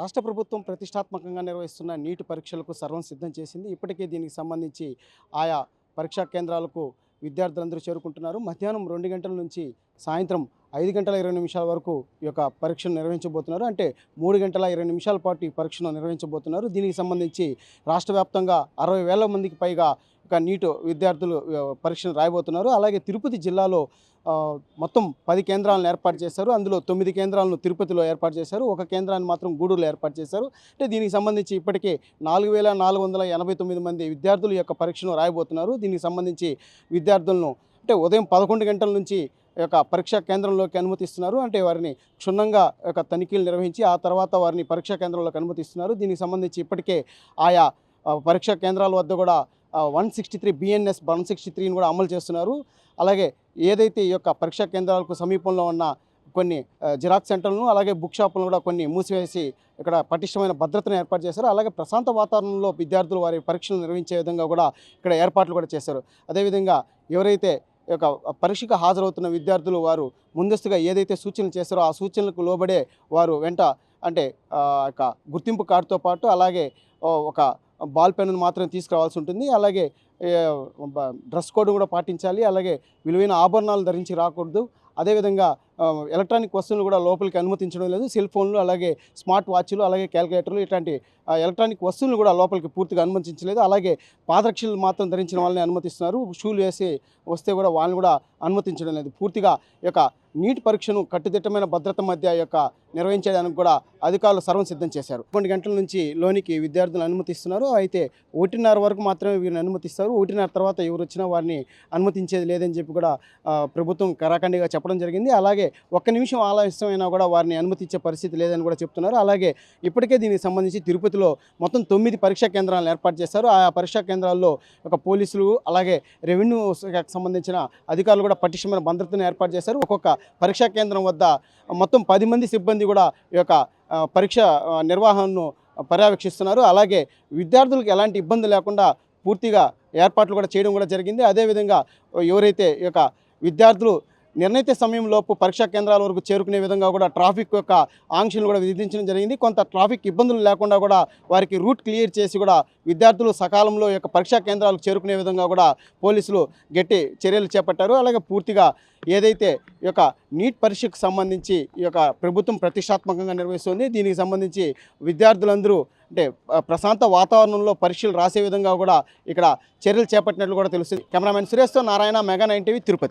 రాష్ట్ర ప్రభుత్వం ప్రతిష్టాత్మకంగా నిర్వహిస్తున్న నీటి పరీక్షలకు సర్వం సిద్ధం చేసింది. ఇప్పటికే దీనికి సంబంధించి ఆయా పరీక్షా కేంద్రాలకు విద్యార్థులందరూ చేరుకుంటున్నారు. మధ్యాహ్నం రెండు గంటల నుంచి సాయంత్రం ఐదు గంటల ఇరవై నిమిషాల వరకు ఈ యొక్క పరీక్షను నిర్వహించబోతున్నారు. అంటే మూడు గంటల ఇరవై నిమిషాల పాటు ఈ పరీక్షను నిర్వహించబోతున్నారు. దీనికి సంబంధించి రాష్ట్ర వ్యాప్తంగా అరవై వేల మందికి పైగా ఒక నీటు విద్యార్థులు పరీక్షను రాయబోతున్నారు. అలాగే తిరుపతి జిల్లాలో మొత్తం పది కేంద్రాలను ఏర్పాటు చేశారు. అందులో తొమ్మిది కేంద్రాలను తిరుపతిలో ఏర్పాటు చేశారు. ఒక కేంద్రాన్ని మాత్రం గూడూరులో ఏర్పాటు చేశారు. అంటే దీనికి సంబంధించి ఇప్పటికే నాలుగు వేల నాలుగు వందల ఎనభై తొమ్మిది మంది విద్యార్థులు యొక్క పరీక్షను రాయబోతున్నారు. దీనికి సంబంధించి విద్యార్థులను అంటే ఉదయం పదకొండు గంటల నుంచి యొక్క పరీక్షా కేంద్రంలోకి అనుమతిస్తున్నారు. అంటే వారిని క్షుణ్ణంగా యొక్క తనిఖీలు నిర్వహించి ఆ తర్వాత వారిని పరీక్షా కేంద్రంలోకి అనుమతిస్తున్నారు. దీనికి సంబంధించి ఇప్పటికే ఆయా పరీక్షా కేంద్రాల వద్ద కూడా one sixty three BNS one sixty త్రీని కూడా అమలు చేస్తున్నారు. అలాగే ఏదైతే ఈ యొక్క పరీక్షా కేంద్రాలకు సమీపంలో ఉన్న కొన్ని జిరాక్స్ సెంటర్లను అలాగే బుక్ షాపులను కూడా కొన్ని మూసివేసి ఇక్కడ పటిష్టమైన భద్రతను ఏర్పాటు చేశారు. అలాగే ప్రశాంత వాతావరణంలో విద్యార్థులు వారి పరీక్షలు నిర్వహించే విధంగా కూడా ఇక్కడ ఏర్పాట్లు కూడా చేశారు. అదేవిధంగా ఎవరైతే యొక్క పరీక్షకు హాజరవుతున్న విద్యార్థులు వారు ముందస్తుగా ఏదైతే సూచనలు చేస్తారో ఆ సూచనలకు లోబడే వారు వెంట అంటే యొక్క గుర్తింపు కార్డుతో పాటు అలాగే ఒక బాల్ పెన్ను మాత్రం తీసుకురావాల్సి ఉంటుంది. అలాగే డ్రెస్ కోడ్ కూడా పాటించాలి. అలాగే విలువైన ఆభరణాలు ధరించి రాకూడదు. అదేవిధంగా ఎలక్ట్రానిక్ వస్తువులు కూడా లోపలికి అనుమతించడం లేదు. సెల్ ఫోన్లు అలాగే స్మార్ట్ వాచ్లు అలాగే క్యాలిక్యులేటర్లు ఇట్లాంటి ఎలక్ట్రానిక్ వస్తువులు కూడా లోపలికి పూర్తిగా అనుమతించలేదు. అలాగే పాదరక్షలు మాత్రం ధరించిన వాళ్ళని అనుమతిస్తున్నారు. షూలు వేసి వస్తే కూడా వాళ్ళని కూడా అనుమతించడం లేదు. పూర్తిగా ఈ యొక్క నీటి పరీక్షను కట్టుదిట్టమైన భద్రత మధ్య యొక్క నిర్వహించడానికి కూడా అధికారులు సర్వం సిద్ధం చేశారు. కొన్ని గంటల నుంచి లోనికి విద్యార్థులను అనుమతిస్తున్నారు. అయితే ఒకటిన్నర వరకు మాత్రమే వీరిని అనుమతిస్తారు. ఒకటిన్నర తర్వాత ఎవరు వచ్చినా వారిని అనుమతించేది లేదని చెప్పి కూడా ప్రభుత్వం కరాఖండిగా చెప్పడం జరిగింది. అలాగే ఒక్క నిమిషం ఆలస్యమైనా కూడా వారిని అనుమతించే పరిస్థితి లేదని కూడా చెప్తున్నారు. అలాగే ఇప్పటికే దీనికి సంబంధించి తిరుపతిలో మొత్తం తొమ్మిది పరీక్షా కేంద్రాలను ఏర్పాటు చేశారు. ఆ పరీక్షా కేంద్రాల్లో ఒక పోలీసులు అలాగే రెవెన్యూ శాఖకు సంబంధించిన అధికారులు కూడా పటిష్టమైన భద్రతను ఏర్పాటు చేశారు. ఒక్కొక్క పరీక్షా కేంద్రం వద్ద మొత్తం పది మంది సిబ్బంది కూడా ఈ యొక్క పరీక్ష నిర్వహణను పర్యవేక్షిస్తున్నారు. అలాగే విద్యార్థులకు ఎలాంటి ఇబ్బంది లేకుండా పూర్తిగా ఏర్పాట్లు కూడా చేయడం కూడా జరిగింది. అదేవిధంగా ఎవరైతే ఈ యొక్క విద్యార్థులు నిర్ణీత సమయంలోపు పరీక్షా కేంద్రాల వరకు చేరుకునే విధంగా కూడా ట్రాఫిక్ యొక్క ఆంక్షలు కూడా విధించడం జరిగింది. కొంత ట్రాఫిక్ ఇబ్బందులు లేకుండా కూడా వారికి రూట్ క్లియర్ చేసి కూడా విద్యార్థులు సకాలంలో యొక్క పరీక్షా కేంద్రాలకు చేరుకునే విధంగా కూడా పోలీసులు గట్టి చర్యలు చేపట్టారు. అలాగే పూర్తిగా ఏదైతే ఈ యొక్క నీట్ పరీక్షకు సంబంధించి ఈ యొక్క ప్రభుత్వం ప్రతిష్టాత్మకంగా నిర్వహిస్తుంది దీనికి సంబంధించి విద్యార్థులందరూ అంటే ప్రశాంత వాతావరణంలో పరీక్షలు రాసే విధంగా కూడా ఇక్కడ చర్యలు చేపట్టినట్లు కూడా తెలుస్తుంది. Cameraman సురేష్తో Narayana mega nine TV Tirupati.